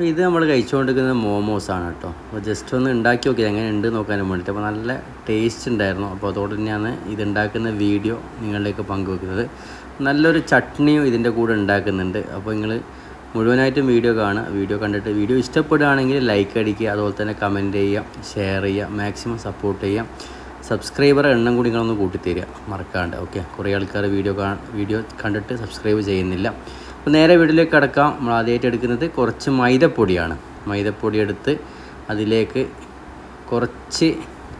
അപ്പോൾ ഇത് നമ്മൾ കഴിച്ചുകൊണ്ടിരിക്കുന്നത് മോമോസാണ് കേട്ടോ. അപ്പോൾ ജസ്റ്റ് ഒന്ന് ഉണ്ടാക്കി നോക്കിയത് എങ്ങനെ ഉണ്ട് നോക്കാനും വേണ്ടിയിട്ട്. അപ്പോൾ നല്ല ടേസ്റ്റ് ഉണ്ടായിരുന്നു. അപ്പോൾ അതോടെ തന്നെയാണ് ഇത് ഉണ്ടാക്കുന്ന വീഡിയോ നിങ്ങളിലേക്ക് പങ്കുവെക്കുന്നത്. നല്ലൊരു ചട്നിയും ഇതിന്റെ കൂടെ ഉണ്ടാക്കുന്നുണ്ട്. അപ്പോൾ നിങ്ങൾ മുഴുവനായിട്ടും വീഡിയോ കാണുക. വീഡിയോ കണ്ടിട്ട് വീഡിയോ ഇഷ്ടപ്പെടുകയാണെങ്കിൽ ലൈക്ക് അടിക്കുക. അതുപോലെ തന്നെ കമന്റ് ചെയ്യുക ഷെയർ ചെയ്യുക മാക്സിമം സപ്പോർട്ട് ചെയ്യുക. സബ്സ്ക്രൈബർ എണ്ണം കൂടി നിങ്ങളൊന്ന് കൂട്ടിത്തരിക. മറക്കാണ്ട്. ഓക്കെ കുറേ ആൾക്കാർ വീഡിയോ വീഡിയോ കണ്ടിട്ട് സബ്സ്ക്രൈബ് ചെയ്യുന്നില്ല. അപ്പോൾ നേരെ വീട്ടിലേക്ക് കിടക്കാം. നമ്മൾ ആദ്യമായിട്ട് എടുക്കുന്നത് കുറച്ച് മൈദപ്പൊടിയാണ്. മൈദപ്പൊടി എടുത്ത് അതിലേക്ക് കുറച്ച്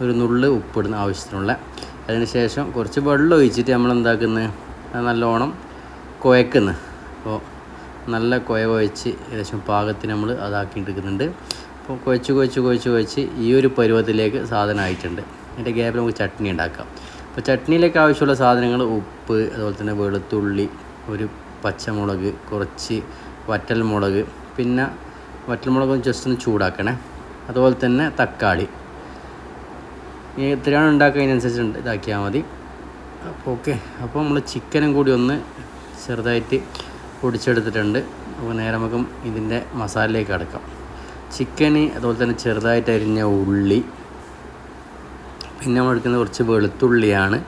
ഒരു നുള്ള് ഉപ്പിടുന്ന ആവശ്യത്തിനുള്ള അതിനുശേഷം കുറച്ച് വെള്ളം ഒഴിച്ചിട്ട് നമ്മൾ എന്താക്കുന്നത് നല്ലോണം കുഴക്കുന്നു. അപ്പോൾ നല്ല കുഴ കുഴച്ച് ഏകദേശം പാകത്തിന് നമ്മൾ അതാക്കിയിട്ടിരിക്കുന്നുണ്ട് അപ്പോൾ കുഴച്ച് കുഴച്ച് കുഴച്ച് കുഴച്ച് ഈ ഒരു പരുവത്തിലേക്ക് സാധനം ആയിട്ടുണ്ട് അതിന്റെ ഗ്യാപ്പിൽ നമുക്ക് ചട്നി ഉണ്ടാക്കാം. അപ്പോൾ ചട്നിയിലേക്ക് ആവശ്യമുള്ള സാധനങ്ങൾ ഉപ്പ് അതുപോലെ തന്നെ വെളുത്തുള്ളി ഒരു പച്ചമുളക് കുറച്ച് വറ്റൽമുളക് പിന്നെ വറ്റൽമുളക് ജസ്റ്റ് ഒന്ന് ചൂടാക്കണേ. അതുപോലെ തന്നെ തക്കാളി. ഇനി എത്രയാണ് ഉണ്ടാക്കുന്നതിനനുസരിച്ച് ഉണ്ട് ഇതാക്കിയാൽ മതി. അപ്പോൾ ഓക്കെ അപ്പോൾ നമ്മൾ ചിക്കനും കൂടി ഒന്ന് ചെറുതായിട്ട് പൊടിച്ചെടുത്തിട്ടുണ്ട്. അപ്പോൾ നേരെ നമുക്ക് ഇതിന്റെ മസാലയിലേക്ക് അടക്കാം. ചിക്കന് അതുപോലെ തന്നെ ചെറുതായിട്ട് അരിഞ്ഞ ഉള്ളി. പിന്നെ നമ്മൾ എടുക്കുന്നത് കുറച്ച് വെളുത്തുള്ളിയാണ്.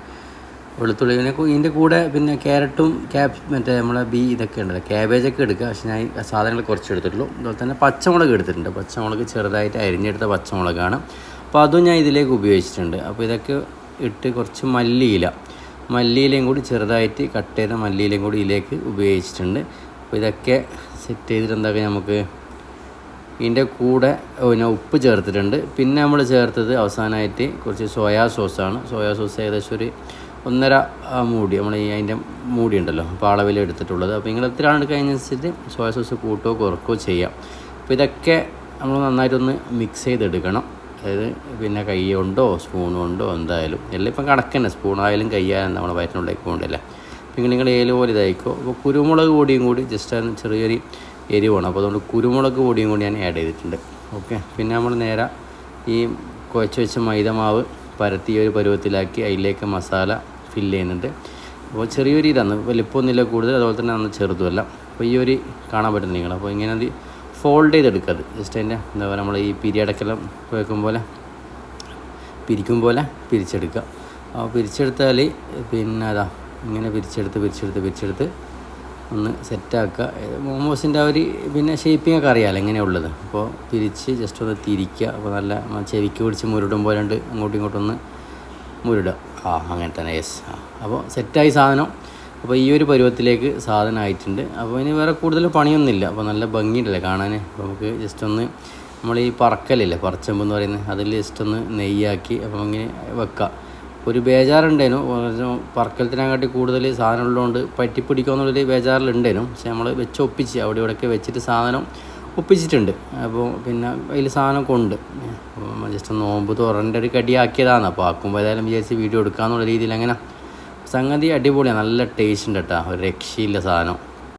വെളുത്തുള്ളി പിന്നെ ഇതിന്റെ കൂടെ പിന്നെ ക്യാരറ്റും ക്യാപ് മറ്റേ നമ്മളെ ബി ഇതൊക്കെ ഉണ്ടല്ലോ. ക്യാബേജൊക്കെ എടുക്കുക. പക്ഷേ ഞാൻ സാധനങ്ങൾ കുറച്ച് എടുത്തിട്ടുള്ളൂ. അതുപോലെ തന്നെ പച്ചമുളക് എടുത്തിട്ടുണ്ട്. പച്ചമുളക് ചെറുതായിട്ട് അരിഞ്ഞെടുത്ത പച്ചമുളകാണ്. അപ്പോൾ അതും ഞാൻ ഇതിലേക്ക് ഉപയോഗിച്ചിട്ടുണ്ട്. അപ്പോൾ ഇതൊക്കെ ഇട്ട് കുറച്ച് മല്ലിയില മല്ലിയിലയും കൂടി ചെറുതായിട്ട് കട്ട് ചെയ്ത മല്ലിയിലയും കൂടി ഇതിലേക്ക് ഉപയോഗിച്ചിട്ടുണ്ട്. അപ്പോൾ ഇതൊക്കെ സെറ്റ് ചെയ്തിട്ട് എന്താക്കുക നമുക്ക് ഇതിന്റെ കൂടെ പിന്നെ ഉപ്പ് ചേർത്തിട്ടുണ്ട്. പിന്നെ നമ്മൾ ചേർത്തത് അവസാനമായിട്ട് കുറച്ച് സോയാ സോസാണ്. സോയാ സോസ് ഏകദേശം ഒരു ഒന്നര മൂടി. നമ്മൾ ഈ അതിന്റെ മൂടി ഉണ്ടല്ലോ അപ്പോൾ അളവിൽ എടുത്തിട്ടുള്ളത്. അപ്പോൾ നിങ്ങൾ എത്രയാണ് എടുക്കുക അതിനനുസരിച്ച് സോയാ സോസ് കൂട്ടുകയോ കുറക്കുകയോ ചെയ്യാം. അപ്പോൾ ഇതൊക്കെ നമ്മൾ നന്നായിട്ടൊന്ന് മിക്സ് ചെയ്തെടുക്കണം. അതായത് പിന്നെ കൈ കൊണ്ടോ സ്പൂൺ കൊണ്ടോ എന്തായാലും. എല്ലാം ഇപ്പം കണക്കന്നെ. സ്പൂണായാലും കൈയായാലും നമ്മൾ വയറ്റിനുള്ളിലേക്ക് കൊണ്ടല്ലേ പിന്നെ നിങ്ങൾ ഏൽ പോലെ ഇതായിക്കോ. അപ്പോൾ കുരുമുളക് പൊടിയും കൂടി ജസ്റ്റ് അതിന് ചെറിയൊരു എരിവാണ്. അപ്പോൾ അതുകൊണ്ട് കുരുമുളക് പൊടിയും കൂടി ഞാൻ ആഡ് ചെയ്തിട്ടുണ്ട്. ഓക്കെ പിന്നെ നമ്മൾ നേരെ ഈ കുഴച്ച് വെച്ച മൈദമാവ് പരത്തി ഒരു പരുവത്തിലാക്കി അതിലേക്ക് മസാല ഫില്ല് ചെയ്യുന്നുണ്ട്. അപ്പോൾ ചെറിയൊരു ഇതാണ്. വലിപ്പമൊന്നുമില്ല കൂടുതൽ. അതുപോലെ തന്നെ അന്ന് ചെറുതുമല്ല. അപ്പോൾ ഈ ഒരു കാണാൻ പറ്റുന്ന നിങ്ങൾ അപ്പോൾ ഇങ്ങനെ അത് ഫോൾഡ് ചെയ്തെടുക്കുക അത്. ജസ്റ്റ് അതിന്റെ എന്താ പറയുക നമ്മൾ ഈ പിരിയടക്കെല്ലാം വെക്കും പോലെ പിരിക്കും പോലെ പിരിച്ചെടുക്കുക. അപ്പോൾ പിരിച്ചെടുത്താൽ പിന്നെ അതാ ഇങ്ങനെ പിരിച്ചെടുത്ത് പിരിച്ചെടുത്ത് പിരിച്ചെടുത്ത് ഒന്ന് സെറ്റാക്കുക. മോമോസിന്റെ ആ ഒരു പിന്നെ ഷേപ്പിംഗ് ഒക്കെ അറിയാമല്ലോ എങ്ങനെയുള്ളത്. അപ്പോൾ തിരിച്ച് ജസ്റ്റ് ഒന്ന് തിരിക്കുക. അപ്പോൾ നല്ല ചെവിക്ക് പിടിച്ച് മുരുടും പോലെ ഉണ്ട് അങ്ങോട്ടും ഇങ്ങോട്ടും ഒന്ന് മുരുടുക. ആ അങ്ങനെ തന്നെ. യെസ് ആ അപ്പോൾ സെറ്റായി സാധനം. അപ്പോൾ ഈ ഒരു പരുവത്തിലേക്ക് സാധനം ആയിട്ടുണ്ട്. അപ്പോൾ ഇനി വേറെ കൂടുതൽ പണിയൊന്നുമില്ല. അപ്പോൾ നല്ല ഭംഗിയുണ്ടല്ലേ കാണാൻ അപ്പോൾ നമുക്ക് ജസ്റ്റ് ഒന്ന് നമ്മൾ ഈ പറക്കലില്ലേ പറച്ചമ്പ് എന്ന് പറയുന്നത്. അതിൽ ജസ്റ്റ് ഒന്ന് നെയ്യാക്കി അപ്പോൾ ഇങ്ങനെ വെക്കുക ഒരു ബേജാറുണ്ടേനു പറക്കലത്തിനെക്കാട്ടി കൂടുതൽ സാധനം ഉള്ളതുകൊണ്ട് പറ്റിപ്പിടിക്കുമെന്നുള്ളൊരു ബേജാറിലുണ്ടേനു പക്ഷെ നമ്മൾ വെച്ച് ഒപ്പിച്ച് അവിടെ ഇവിടെയൊക്കെ വെച്ചിട്ട് സാധനം ഒപ്പിച്ചിട്ടുണ്ട്. അപ്പോൾ പിന്നെ അതിൽ സാധനം കൊണ്ട്. ജസ്റ്റ് നോമ്പ് തുറന്റെ ഒരു കടിയാക്കിയതാണ്. അപ്പോൾ ആക്കുമ്പോൾ ഏതായാലും വിചാരിച്ച് വീഡിയോ എടുക്കാമെന്നുള്ള രീതിയിൽ അങ്ങനെ സംഗതി അടിപൊളിയാണ്. നല്ല ടേസ്റ്റ് ഉണ്ട് കേട്ടോ ഒരു രക്ഷയില്ല സാധനം.